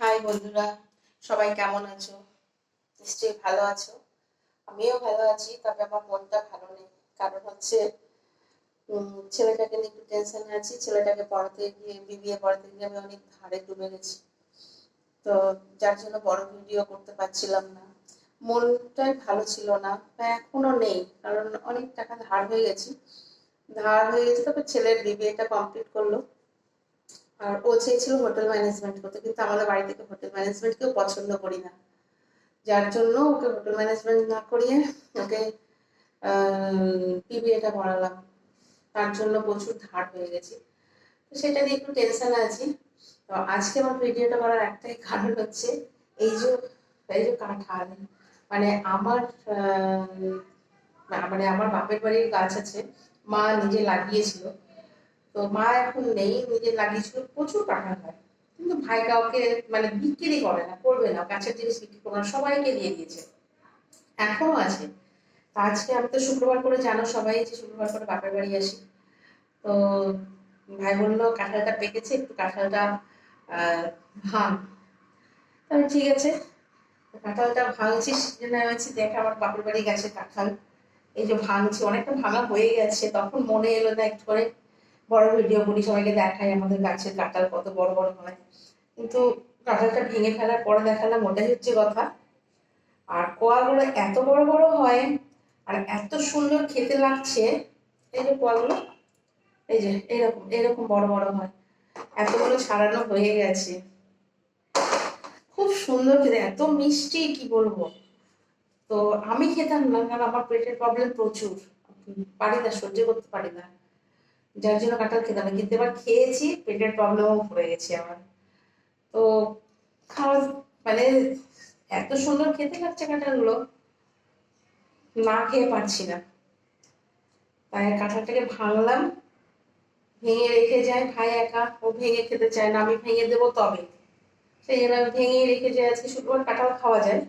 High বন্ধুরা, সবাই কেমন আছো? নিশ্চয়ই ভালো আছো। আমিও ভালো আছি, তবে আমার মনটা ভালো নেই। কারণ হচ্ছে ছেলেটাকে নিয়ে একটু টেনশনে আছি, ছেলেটাকে পড়াতে গিয়ে বিবিএ পড়াতে গিয়ে আমি অনেক ধারে ডুবে গেছি। তো যার জন্য বড় ভিডিও করতে পারছিলাম না। মনটাই ভালো ছিল না এখনও নেই, কারণ অনেক টাকা ধার হয়ে গেছি। ধার হয়ে গেছে, তবে ছেলের বিবিএটা কমপ্লিট করল। আর ও চেয়েছিল হোটেল ম্যানেজমেন্ট করতে, কিন্তু আমাদের বাড়ি থেকে হোটেল ম্যানেজমেন্ট কেউ পছন্দ করি না। যার জন্য ওকে হোটেল ম্যানেজমেন্ট না করিয়ে ওকে পিবিএটা পড়ালাম তার জন্য প্রচুর ধার হয়ে গেছে। তো সেটা নিয়ে একটু টেনশন আছি। তো আজকে আমার ভিডিওটা করার একটাই কারণ হচ্ছে এই যে এই যে কাঁঠাল। মানে আমার মানে আমার বাপের বাড়ির গাছ আছে, মা নিজে লাগিয়েছিল। তো মা এখন নেই নিজে লাগিয়েছিল প্রচুর কাঁঠাল হয়। কিন্তু ভাই কাউকে মানে বিক্রি করে না, করবে না গাছের জিনিস বিক্রি করবে না, সবাইকে দিয়ে দিয়েছে। এখনও আছে। আজকে আমি তো শুক্রবার করে জানো সবাই, যে শুক্রবার করে বাপের বাড়ি আসি। তো ভাই বলল, কাঁঠালটা পেকেছে, একটু কাঁঠালটা ভাঙ। আমি ঠিক আছে, কাঁঠালটা ভাঙছি, সেজন্য বলছি, দেখ আমার বাপের বাড়ি গেছে কাঁঠাল। এই যে ভাঙছি, অনেকটা ভাঙা হয়ে গেছে, তখন মনে এলো না একটু করে। বড় ভিডিও করি সবাইকে দেখাই আমাদের গাছের কাঁঠাল কত বড় বড় হয়। কিন্তু কাঁঠালটা ভেঙে ফেলার পরে দেখালাম, ওটাই হচ্ছে কথা। আর কোয়াগুলো এত বড় বড় হয়, আর এত সুন্দর খেতে লাগছে, এই যে কোয়াগুলো এই যে, এরকম এরকম বড় বড় হয়। এতগুলো ছাড়ানো হয়ে গেছে। খুব সুন্দর খেতে, এত মিষ্টি, কি বলব? তো আমি খেতাম না, কারণ আমার পেটের প্রবলেম প্রচুর। পারি না সহ্য করতে পারি না। যার জন্য কাঁঠাল খেতাম। না কিন্তু এবার খেয়েছি, পেটের প্রবলেমও পড়ে গেছে আমার। তো খাওয়া মানে এত সুন্দর খেতে লাগছে কাঁঠালগুলো, না খেয়ে পারছি না। তাই কাঁঠালটাকে ভাঙলাম, ভেঙে রেখে যায় ভাই একা। ও ভেঙে খেতে চায় না, আমি ভেঙে দেবো তবে। সেই জন্য ভেঙে রেখে যায় আজকে শুক্রবার কাঁঠাল খাওয়া যায়।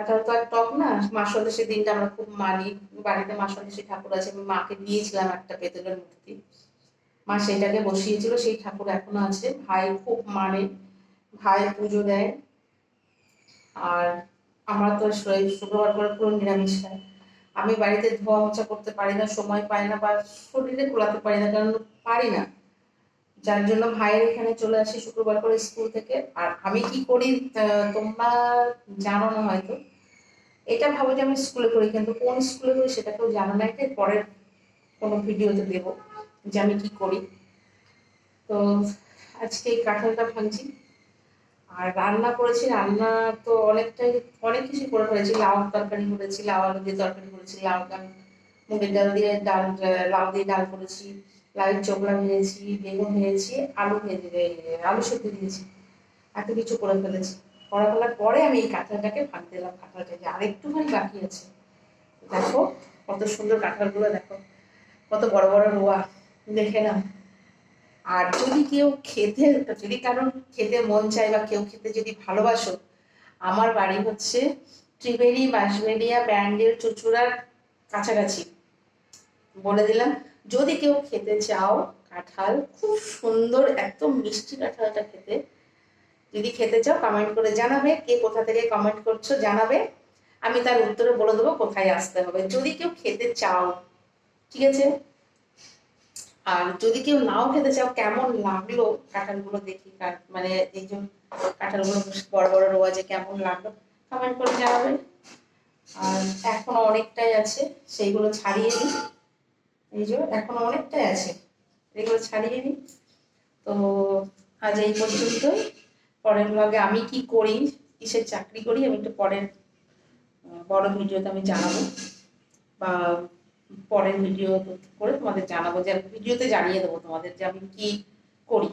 কাঁঠাল তো আর টক না মা সন্দেশের দিনটা আমরা খুব মানি। বাড়িতে মা সন্দেশী ঠাকুর আছে, আমি মাকে দিয়েছিলাম একটা পেতলের মূর্তি। মা সেইটাকে বসিয়েছিল, সেই ঠাকুর এখনও আছে। ভাই খুব মানে ভাই পুজো দেয়। আর আমরা তো শুক্রবার করে পুরো নিরামিষ খাই। আমি বাড়িতে ধোয়া মোছা করতে পারি না, সময় পাই না, বা শরীরে কোলাতে পারি না, কারণ পারি না। যার জন্য ভাইয়ের এখানে চলে আসি শুক্রবার করে স্কুল থেকে। আর আমি কি করি তোমরা জানো না হয়তো এটা ভাবো যে আমি স্কুলে করি কিন্তু কোন স্কুলে করি সেটা কেউ জানো না এটা পরের কোনো ভিডিওতে দেব যে আমি কি করি। তো আজকে এই কাঁঠালটা ভাঙছি। আর রান্না করেছি, রান্না তো অনেকটাই, অনেক কিছু করে ফেলেছি। লাউ তরকারি করেছি, লাউ আলু দিয়ে তরকারি করেছি, লাউ ডাল, মুগের ডাল দিয়ে ডাল, লাউ দিয়ে ডাল করেছি, লাউয়ের চোখলা ভেজেছি, বেগুন ভেজেছি, আলু ভেজে, আলু সেদ্ধ দিয়েছি, এত কিছু করে ফেলেছি। করা ফেলার পরে আমি এই কাঁঠালটাকে ভাঙতে দিলাম। কাঁঠালটাকে আর একটুখানি বাকি আছে। দেখো, কত সুন্দর কাঁঠালগুলো, দেখো। কত বড় বড় রোয়া, দেখে নাও। আর যদি কেউ খেতে, যদি কারণ খেতে মন চায় বা কেউ খেতে যদি ভালোবাসো, আমার বাড়ি হচ্ছে ত্রিবেণী বাঁশবেড়িয়া ব্যান্ডেল চুচুড়ার কাছাকাছি। বলে দিলাম, যদি কেউ খেতে চাও কাঁঠাল, খুব সুন্দর এত মিষ্টি কাঁঠালটা খেতে যদি খেতে চাও কমেন্ট করে জানাবে, কে কোথা থেকে কমেন্ট করছ জানাবে। আমি তার উত্তরে বলে দেবো কোথায় আসতে হবে। যদি কেউ খেতে চাও, ঠিক আছে? আর যদি কেউ নাও খেতে চাও, কেমন লাগল কাঁঠালগুলো দেখি মানে এই যে কাঁঠালগুলো বড় বড় রোয়াজে কেমন লাগল কমেন্ট করে জানাবে। আর এখনও অনেকটাই আছে, সেইগুলো ছাড়িয়ে নিই এই যে এখনও অনেকটাই আছে, এগুলো ছাড়িয়ে নিই তো আজ এই পর্যন্তই। পরের ব্লগে আমি কি করি, কিসের চাকরি করি, আমি একটু পরের বড় ভিডিওতে আমি জানাব। বা পরের ভিডিও করে তোমাদের জানাব যে, ভিডিওতে জানিয়ে দেবো তোমাদের যে আমি কি করি।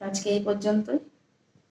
আজকে এই পর্যন্তই।